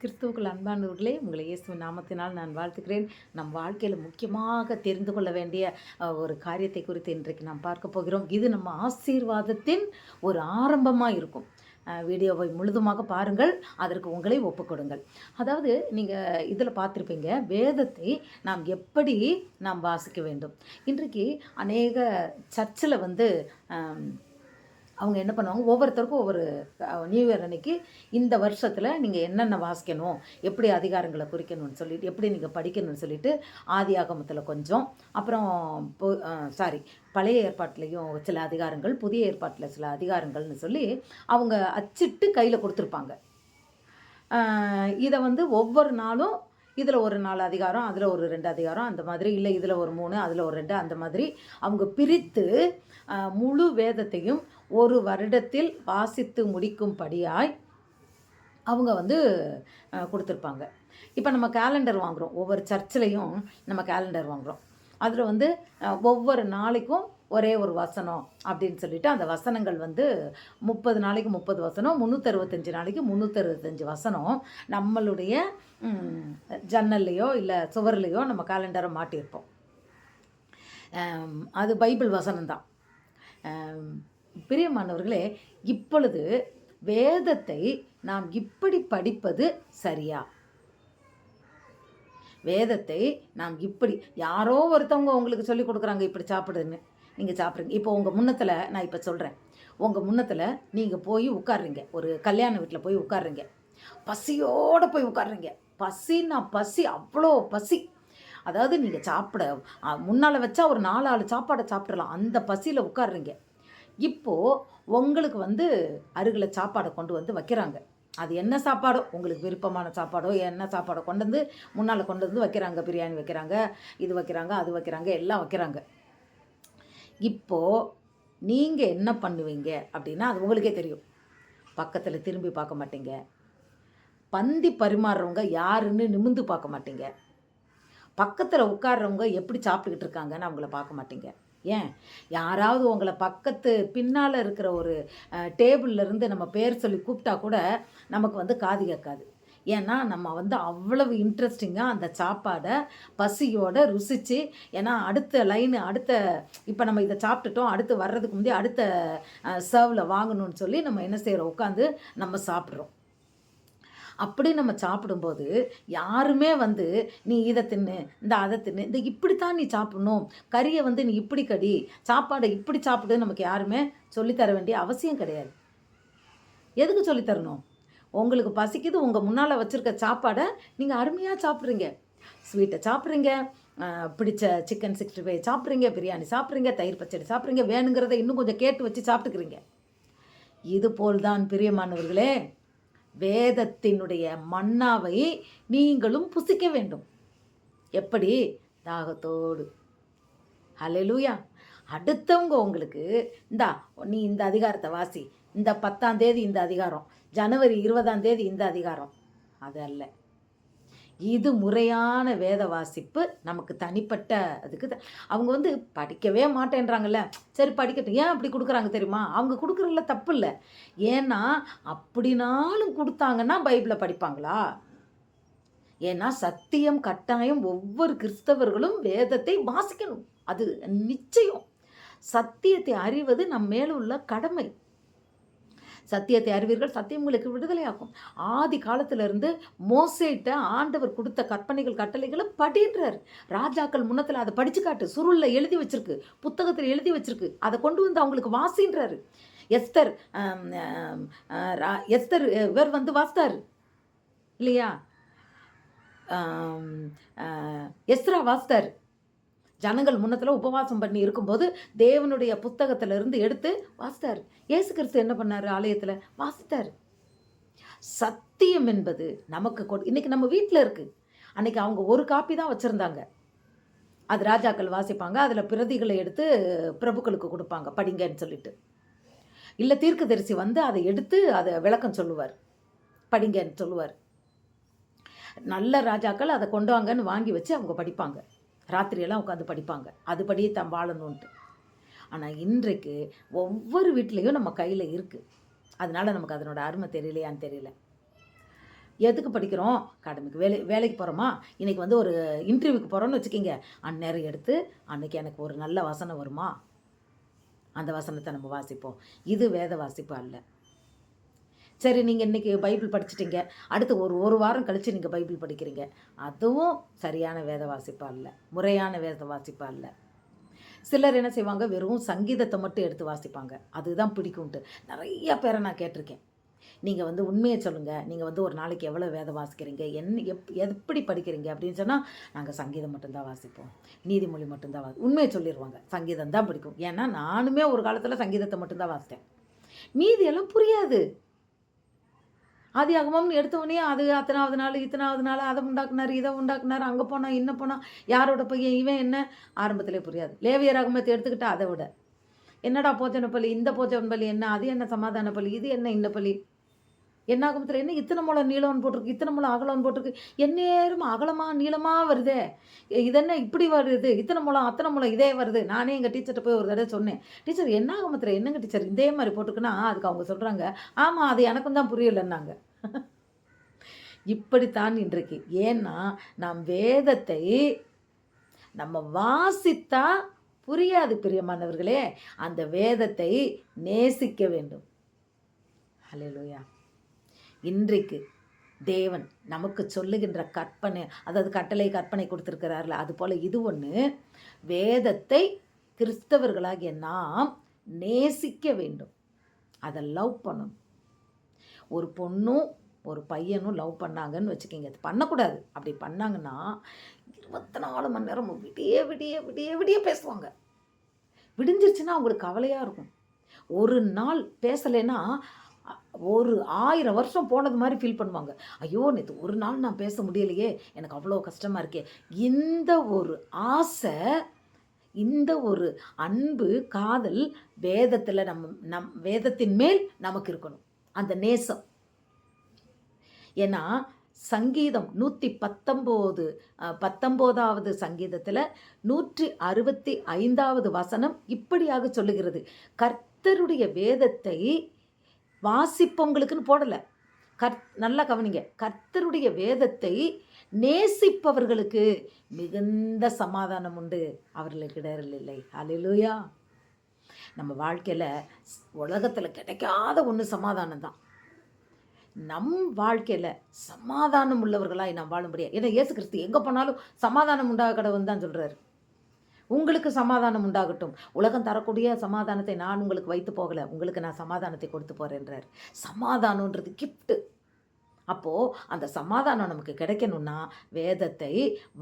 கிறிஸ்துவுக்குள் அன்பானவர்களே உங்களை இயேசு நாமத்தினால் நான் வாழ்த்துக்கிறேன். நம் வாழ்க்கையில் முக்கியமாக தெரிந்து கொள்ள வேண்டிய ஒரு காரியத்தை குறித்து இன்றைக்கு நாம் பார்க்க போகிறோம். இது நம்ம ஆசீர்வாதத்தின் ஒரு ஆரம்பமாக இருக்கும். வீடியோவை முழுதுமாக பாருங்கள். அதற்கு உங்களை ஒப்புக்கொடுங்கள் அதாவது நீங்கள் இதில் பார்த்துருப்பீங்க வேதத்தை நாம் எப்படி நாம் வாசிக்க வேண்டும்? இன்றைக்கு அநேக சர்ச்சில் வந்து அவங்க என்ன பண்ணுவாங்க ஒவ்வொருத்தருக்கும் ஒவ்வொரு நியூ இயர் அன்னைக்கு இந்த வருஷத்தில் நீங்கள் என்னென்ன வாசிக்கணும் எப்படி அதிகாரங்களை குறிக்கணும்னு சொல்லிட்டு எப்படி நீங்கள் படிக்கணும்னு சொல்லிட்டு ஆதி ஆகமத்தில் கொஞ்சம் அப்புறம் சாரி பழைய ஏற்பாட்டிலையும் சில அதிகாரங்கள் புதிய ஏற்பாட்டில் சில அதிகாரங்கள்னு சொல்லி அவங்க அச்சிட்டு கையில் கொடுத்துருப்பாங்க. இதை வந்து ஒவ்வொரு நாளும் இதில் ஒரு நாலு அதிகாரம் அதில் ஒரு ரெண்டு அதிகாரம் அந்த மாதிரி இல்லை இதில் ஒரு மூணு அதில் ஒரு ரெண்டு அந்த மாதிரி அவங்க பிரித்து முழு வேதத்தையும் ஒரு வருடத்தில் வாசித்து முடிக்கும்படியாய் அவங்க வந்து கொடுத்துருப்பாங்க. இப்போ நம்ம கேலண்டர் வாங்குகிறோம் ஒவ்வொரு சர்ச்சிலையும் நம்ம கேலண்டர் வாங்குகிறோம் அதில் வந்து ஒவ்வொரு நாளைக்கும் ஒரே ஒரு வசனம் அப்படின்னு சொல்லிட்டு அந்த வசனங்கள் வந்து முப்பது நாளைக்கு முப்பது வசனம் முந்நூற்றறுபத்தஞ்சு நாளைக்கு முந்நூற்றறுபத்தஞ்சு வசனம் நம்மளுடைய ஜன்னல்லையோ இல்லை சுவர்லேயோ நம்ம கேலண்டரை மாட்டியிருப்போம். அது பைபிள் வசனம் தான் பிரியமானவர்களே இப்பொழுது வேதத்தை நாம் இப்படி படிப்பது சரியா? வேதத்தை நாம் இப்படி யாரோ ஒருத்தவங்க உங்களுக்கு சொல்லி கொடுக்குறாங்க இப்படி சாப்பிடுன்னு நீங்கள் சாப்பிட்றீங்க இப்போ உங்கள் முன்னத்தில் நான் இப்போ சொல்கிறேன் உங்கள் முன்னத்தில் நீங்கள் போய் உட்காருறீங்க ஒரு கல்யாண வீட்டில் போய் உட்காருறீங்க பசியோடு போய் உட்காருறீங்க பசின்னா பசி அவ்வளோ பசி. அதாவது நீங்கள் சாப்பிட முன்னால் வச்சா ஒரு நாலு ஆள் சாப்பாடை சாப்பிடலாம். அந்த பசியில் உட்காருறீங்க. இப்போது உங்களுக்கு வந்து அருகில் சாப்பாடை கொண்டு வந்து வைக்கிறாங்க. அது என்ன சாப்பாடோ உங்களுக்கு விருப்பமான சாப்பாடோ என்ன சாப்பாடோ கொண்டு வந்து முன்னால் கொண்டு வந்து வைக்கிறாங்க. பிரியாணி வைக்கிறாங்க இது வைக்கிறாங்க அது வைக்கிறாங்க எல்லாம் வைக்கிறாங்க. இப்போது நீங்கள் என்ன பண்ணுவீங்க அப்படின்னா அது உங்களுக்கே தெரியும். பக்கத்தில் திரும்பி பார்க்க மாட்டீங்க. பந்தி பரிமாறுறவங்க யாருன்னு நிமிந்து பார்க்க மாட்டீங்க. பக்கத்தில் உட்கார்றவங்க எப்படி சாப்பிட்டுக்கிட்டு இருக்காங்கன்னு அவங்கள பார்க்க மாட்டீங்க. ஏன்? யாராவது உங்களை பக்கத்து பின்னால் இருக்கிற ஒரு டேபிள்ல இருந்து நம்ம பேர் சொல்லி கூப்பிட்டா கூட நமக்கு வந்து காது கேட்காது. ஏன்னா நம்ம வந்து அவ்வளவு இன்ட்ரெஸ்டிங்காக அந்த சாப்பாடை பசியோட ருசித்து ஏன்னா அடுத்த லைனு அடுத்த இப்போ நம்ம இதை சாப்பிட்டுட்டோம் அடுத்து வர்றதுக்கு முந்தைய அடுத்த சர்வில் வாங்கணும்னு சொல்லி நம்ம என்ன செய்கிறோம் உட்காந்து நம்ம சாப்பிட்றோம். அப்படி நம்ம சாப்பிடும்போது யாருமே வந்து நீ இதை தின்னு இந்த அதை தின்னு இந்த இப்படித்தான் நீ சாப்பிடணும். கறியை வந்து நீ இப்படி கடி சாப்பாடை இப்படி சாப்பிடு நமக்கு யாருமே சொல்லித்தர வேண்டிய அவசியம் கிடையாது. எதுக்கு சொல்லித் தரணும் உங்களுக்கு பசிக்குது உங்கள் முன்னால் வச்சுருக்க சாப்பாடை நீங்கள் அருமையாக சாப்பிட்றீங்க. ஸ்வீட்டை சாப்பிட்றீங்க பிடிச்ச சிக்கன் சிக்ஸ்டி ஃபைவ் சாப்பிட்றீங்க பிரியாணி சாப்பிட்றீங்க தயிர் பச்சடி சாப்பிட்றீங்க வேணுங்கிறத இன்னும் கொஞ்சம் கேட்டு வச்சு சாப்பிட்டுக்கிறீங்க. இது போல் தான் பிரியமானவர்களே வேதத்தினுடைய மன்னாவை நீங்களும் புசிக்க வேண்டும். எப்படி? தாகத்தோடு. ஹalleluya. அடுத்தவங்க உங்களுக்கு இந்தா நீ இந்த அதிகாரத்தை வாசி. இந்த பத்தாம் தேதி இந்த அதிகாரம். ஜனவரி இருபதாம் தேதி இந்த அதிகாரம். அது அல்ல. இது முறையான வேத வாசிப்பு நமக்கு தனிப்பட்ட அதுக்கு அவங்க வந்து படிக்கவே மாட்டேன்றாங்கல்ல. சரி படிக்கட்டும். ஏன் அப்படி கொடுக்குறாங்க தெரியுமா? அவங்க கொடுக்குறதுல தப்பு இல்லை ஏன்னா அப்படினாலும் கொடுத்தாங்கன்னா பைபிளை படிப்பாங்களா? ஏன்னா சத்தியம் கட்டாயம் ஒவ்வொரு கிறிஸ்தவர்களும் வேதத்தை வாசிக்கணும். அது நிச்சயம். சத்தியத்தை அறிவது நம் மேல உள்ள கடமை. சத்தியத்தை அறிவீர்கள் சத்தியம் உங்களுக்கு விடுதலையாகும். ஆதி காலத்திலிருந்து மோசைட்ட ஆண்டவர் கொடுத்த கற்பனைகள் கட்டளைகளை படின்றார். ராஜாக்கள் முன்னத்தில் அதை படிச்சு காட்டு சுருளில் எழுதி வச்சிருக்கு புத்தகத்தில் எழுதி வச்சிருக்கு அதை கொண்டு வந்து அவங்களுக்கு வாசின்றாரு. எஸ்தர் ரா- எஸ்தர் இவர் வந்து வாசித்தார். இல்லையா? எஸ்ரா வாசித்தார். ஜனங்கள் முன்னத்தில் உபவாசம் பண்ணி இருக்கும்போது தேவனுடைய புத்தகத்திலிருந்து எடுத்து வாசித்தார். இயேசு கிறிஸ்து என்ன பண்ணார்? ஆலயத்தில் வாசித்தார். சத்தியம் என்பது நமக்கு கொ இன்னைக்கு நம்ம வீட்டில் இருக்குது அன்னைக்கு அவங்க ஒரு காப்பி தான் வச்சுருந்தாங்க. அது ராஜாக்கள் வாசிப்பாங்க. அதில் பிரதிகளை எடுத்து பிரபுக்களுக்கு கொடுப்பாங்க. படிங்கன்னு சொல்லிட்டு. இல்லை தீர்க்கதரிசி வந்து அதை எடுத்து அதை விளக்கம் சொல்லுவார். படிங்கன்னு சொல்லுவார். நல்ல ராஜாக்கள் அதை கொண்டு வாங்கன்னு வாங்கி வச்சு அவங்க படிப்பாங்க. ராத்திரியெல்லாம் உட்காந்து படிப்பாங்க. அதுபடியே தான் வாழணுன்ட்டு ஆனால் இன்றைக்கு ஒவ்வொரு வீட்லேயும் நம்ம கையில் இருக்குது அதனால் நமக்கு அதனோட அருமை தெரியலையான்னு தெரியல. எதுக்கு படிக்கிறோம்? கடமைக்கு வேலை வேலைக்கு போகிறோமா இன்றைக்கி வந்து ஒரு இன்டர்வியூக்கு போகிறோன்னு வச்சுக்கிங்க. அந்நேரம் எடுத்து அன்றைக்கி எனக்கு ஒரு நல்ல வசனம் வருமா? அந்த வசனத்தை நம்ம வாசிப்போம். இது வேத வாசிப்பு அல்ல. சரி நீங்கள் இன்றைக்கி பைபிள் படிச்சிட்டிங்க. அடுத்து ஒரு ஒரு வாரம் கழித்து நீங்கள் பைபிள் படிக்கிறீங்க. அதுவும் சரியான வேத வாசிப்பாக இல்லை. முறையான வேத வாசிப்பாக இல்லை. சிலர் என்ன செய்வாங்க? வெறும் சங்கீதத்தை மட்டும் எடுத்து வாசிப்பாங்க. அதுதான் பிடிக்கும்ட்டு. நிறைய பேரை நான் கேட்டிருக்கேன். நீங்கள் வந்து உண்மையை சொல்லுங்கள் நீங்கள் வந்து ஒரு நாளைக்கு எவ்வளோ வேதம் வாசிக்கிறீங்க? என்ன எப் எப்படி படிக்கிறீங்க? அப்படின்னு சொன்னால் நாங்கள் சங்கீதம் மட்டும்தான் வாசிப்போம். நீதிமொழி மட்டும்தான் வாசி உண்மையை சொல்லிடுவாங்க சங்கீதம் தான் பிடிக்கும். ஏன்னா நானுமே ஒரு காலத்தில் சங்கீதத்தை மட்டும்தான் வாசித்தேன். மீதியெல்லாம் புரியாது. ஆதி ஆகமம்னு எடுத்தவொடனே அது அத்தனாவது நாள் இத்தனாவது நாள் அதை உண்டாக்குனார் இதை உண்டாக்குனார் அங்கே போனால் இன்னும் போனால் யாரோட பையன் இவன் என்ன? ஆரம்பத்திலே புரியாது. லேவிய ராகமத்தை எடுத்துக்கிட்டா அதை விட. என்னடா போச்சன பள்ளி இந்த போச்சன பள்ளி என்ன? அது என்ன சமாதான பள்ளி? இது என்ன இந்த பள்ளி? என்ன ஆகமத்தில் என்ன இத்தனை மூலம் நீளம்னு போட்டிருக்கு இத்தனை மூலம் அகலம்னு போட்டிருக்கு? எந்நேரம் அகலமாக நீளமாக வருதே. இதென்ன இப்படி வருது? இத்தனை முளம் அத்தனை மூலம் இதே வருது. நானே எங்கள் டீச்சர்கிட்ட போய் ஒரு தடவை சொன்னேன். டீச்சர் என்ன ஆகமத்தில் என்னங்க டீச்சர் இதே மாதிரி போட்டிருக்குன்னா அதுக்கு அவங்க சொல்கிறாங்க ஆமாம் அது எனக்கும் தான் புரியலைன்னாங்க. இப்படித்தான் இன்றைக்கு. ஏன்னா நாம் வேதத்தை நம்ம வாசித்தா புரியாது பிரியமானவர்களே. அந்த வேதத்தை நேசிக்க வேண்டும். ஹalleluya. இன்றைக்கு தேவன் நமக்கு சொல்லுகின்ற கற்பனை அதாவது கட்டளை கற்பனை கொடுத்துருக்கிறார்கள் அது போல் இது ஒன்று வேதத்தை கிறிஸ்தவர்களாகிய நாம் நேசிக்க வேண்டும். அதை லவ் பண்ணணும். ஒரு பொண்ணும் ஒரு பையனும் லவ் பண்ணாங்கன்னு வச்சுக்கிங்க. அது பண்ணக்கூடாது. அப்படி பண்ணாங்கன்னா இருபத்தி நாலு மணி நேரம் விடிய விடிய விடிய விடிய பேசுவாங்க. விடிஞ்சிருச்சுன்னா அவங்களுக்கு கவலையாக இருக்கும். ஒரு நாள் பேசலைன்னா ஒரு ஆயிரம் வருஷம் போனது மாதிரி ஃபீல் பண்ணுவாங்க. ஐயோ நேற்று ஒரு நாள் நான் பேச முடியலையே. எனக்கு அவ்வளோ கஷ்டமாக இருக்கே. இந்த ஒரு ஆசை இந்த ஒரு அன்பு காதல் வேதத்தில் நம்ம நம் வேதத்தின் மேல் நமக்கு இருக்கணும். அந்த நேசம். ஏன்னா சங்கீதம் நூற்றி பத்தொம்போது பத்தொம்போதாவது சங்கீதத்தில் நூற்றி அறுபத்தி ஐந்தாவது வசனம் இப்படியாக சொல்லுகிறது. கர்த்தருடைய வேதத்தை வாசிப்பவங்களுக்குன்னு போடலை. கர் நல்லா கவனிங்க. கர்த்தருடைய வேதத்தை நேசிப்பவர்களுக்கு மிகுந்த சமாதானம் உண்டு. அவர்களுக்கு இடரில் இல்லை. அலிலுயா நம்ம வாழ்க்கையில் உலகத்தில் கிடைக்காத ஒன்று சமாதானம் தான். நம் வாழ்க்கையில் சமாதானம் உள்ளவர்களாய் நாம் வாழும்படியா ஏன்னா இயேசு கிறிஸ்து எங்கே போனாலும் சமாதானம் உண்டாக கடவுள் தான் சொல்கிறாரு உங்களுக்கு சமாதானம் உண்டாகட்டும். உலகம் தரக்கூடிய சமாதானத்தை நான் உங்களுக்கு வைத்து போகலை. உங்களுக்கு நான் சமாதானத்தை கொடுத்து போகிறேன்றார் சமாதானன்றது கிஃப்ட்டு அப்போது அந்த சமாதானம் நமக்கு கிடைக்கணும்னா வேதத்தை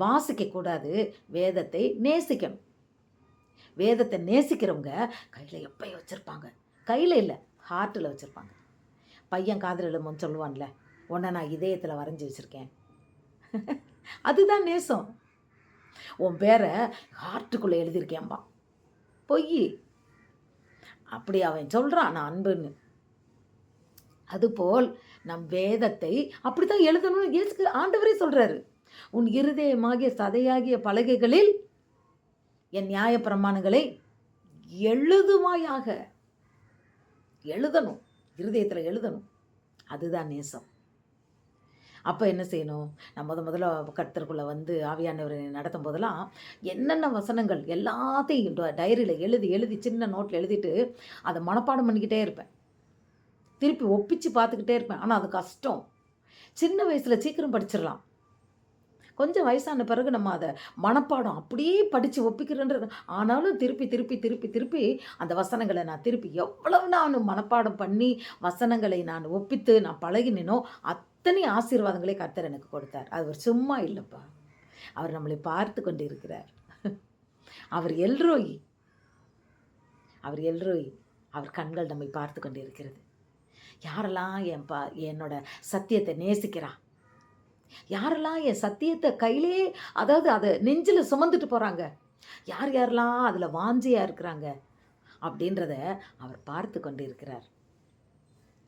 வாசிக்கக்கூடாது. வேதத்தை நேசிக்கணும். வேதத்தை நேசிக்கிறவங்க கையில் எப்பயும் வச்சுருப்பாங்க. கையில் இல்லை ஹார்ட்டில் வச்சுருப்பாங்க. பையன் காதல் எழுமோன்னு சொல்லுவான்ல உன்னை நான் இதயத்தில் வரைஞ்சி வச்சுருக்கேன். அதுதான் நேசம். உன் பேரை ஹார்ட்டுக்குள்ளே எழுதியிருக்கேன்பா. பொய். அப்படி அவன் சொல்கிறான் நான் அன்புன்னு. அதுபோல் நம் வேதத்தை அப்படி தான் எழுதணும்னு இயேசுக்கு ஆண்டவரே சொல்கிறாரு உன் இருதயமாகிய சதையாகிய பலகைகளில் என் நியாய பிரமாணங்களை எழுதுவாயாக. எழுதணும். இருதயத்தில் எழுதணும். அதுதான் நேசம். அப்போ என்ன செய்யணும்? நான் முத முதல்ல கர்த்தருக்குள்ளே வந்து ஆவியானவரை நடத்தும் போதெல்லாம் என்னென்ன வசனங்கள் எல்லாத்தையும் டைரியில் எழுதி எழுதி சின்ன நோட்டில் எழுதிட்டு அதை மனப்பாடம் பண்ணிக்கிட்டே இருப்பேன். திருப்பி ஒப்பிச்சு பார்த்துக்கிட்டே இருப்பேன். ஆனால் அது கஷ்டம். சின்ன வயசில் சீக்கிரம் படிச்சிடலாம். கொஞ்சம் வயசான பிறகு நம்ம அதை மனப்பாடம் அப்படியே படித்து ஒப்பிக்கிறேன்றது ஆனாலும் திருப்பி திருப்பி திருப்பி திருப்பி அந்த வசனங்களை நான் திருப்பி எவ்வளவு நான் மனப்பாடம் பண்ணி வசனங்களை நான் ஒப்பித்து நான் பழகினேனோ அத்தனை ஆசீர்வாதங்களை கர்த்தர் எனக்கு கொடுத்தார். அது ஒரு சும்மா இல்லைப்பா. அவர் நம்மளை பார்த்து கொண்டு இருக்கிறார் அவர் எல்ரோயி அவர் எல்ரோயி அவர் கண்கள் நம்மை பார்த்து கொண்டு இருக்கிறது யாரெல்லாம் என் பா என்னோட சத்தியத்தை நேசிக்கிறான் யாரெல்லாம் என் சத்தியத்தை கையிலே அதாவது அதை நெஞ்சில் சுமந்துட்டு போகிறாங்க யார் யாரெல்லாம் அதில் வாஞ்சியாக இருக்கிறாங்க? அப்படின்றத அவர் பார்த்து கொண்டு இருக்கிறார்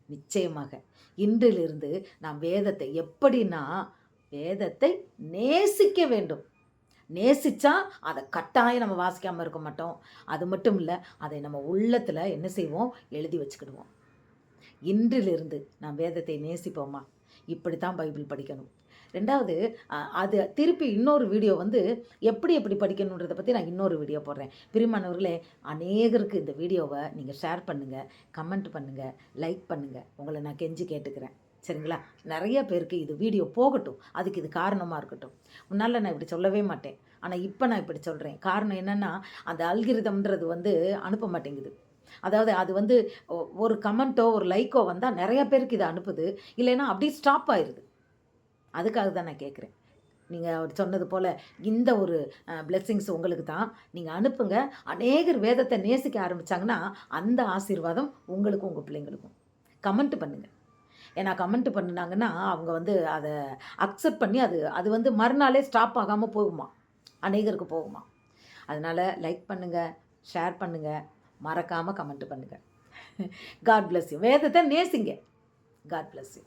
நிச்சயமாக இன்றிலிருந்து நாம் வேதத்தை எப்படின்னா வேதத்தை நேசிக்க வேண்டும். நேசித்தா அதை கட்டாயம் நம்ம வாசிக்காமல் இருக்க மாட்டோம். அது மட்டும் இல்லை அதை நம்ம உள்ளத்தில் என்ன செய்வோம்? எழுதி வச்சுக்கிடுவோம். இன்றிலிருந்து நாம் வேதத்தை நேசிப்போமா? இப்படி தான் பைபிள் படிக்கணும். ரெண்டாவது அது திருப்பி இன்னொரு வீடியோ வந்து எப்படி எப்படி படிக்கணுன்றதை பற்றி நான் இன்னொரு வீடியோ போடுறேன். பிரிமானவர்களே அநேகருக்கு இந்த வீடியோவை நீங்கள் ஷேர் பண்ணுங்கள் கமெண்ட் பண்ணுங்கள் லைக் பண்ணுங்கள் உங்களை நான் கெஞ்சி கேட்டுக்கிறேன். சரிங்களா? நிறைய பேருக்கு இது வீடியோ போகட்டும். அதுக்கு இது காரணமாக இருக்கட்டும். முன்னால் நான் இப்படி சொல்லவே மாட்டேன். ஆனால் இப்போ நான் இப்படி சொல்கிறேன் காரணம் என்னென்னா அந்த அல்கிரிதம்ன்றது வந்து அனுப்ப மாட்டேங்குது. அதாவது அது வந்து ஒரு கமெண்ட்டோ ஒரு லைக்கோ வந்தால் நிறைய பேருக்கு இதை அனுப்புது. இல்லைன்னா அப்படியே ஸ்டாப் ஆயிடுது அதுக்காக தான் நான் கேட்குறேன். நீங்கள் அவர் சொன்னது போல் இந்த ஒரு பிளெஸ்ஸிங்ஸ் உங்களுக்கு தான். நீங்கள் அனுப்புங்க. அநேகர் வேதத்தை நேசிக்க ஆரம்பித்தாங்கன்னா அந்த ஆசீர்வாதம் உங்களுக்கும் உங்கள் பிள்ளைங்களுக்கும். கமெண்ட் பண்ணுங்கள் ஏன்னா கமெண்ட் பண்ணினாங்கன்னா அவங்க வந்து அதை அக்செப்ட் பண்ணி அது அது வந்து மறுநாளே ஸ்டாப் ஆகாமல் போகுமா? அநேகருக்கு போகுமா? அதனால் லைக் பண்ணுங்கள் ஷேர் பண்ணுங்கள் மறக்காமல் கமெண்ட் பண்ணுங்கள் காட் பிளஸ் யூ வேதத்தை நேசிங்க. God bless you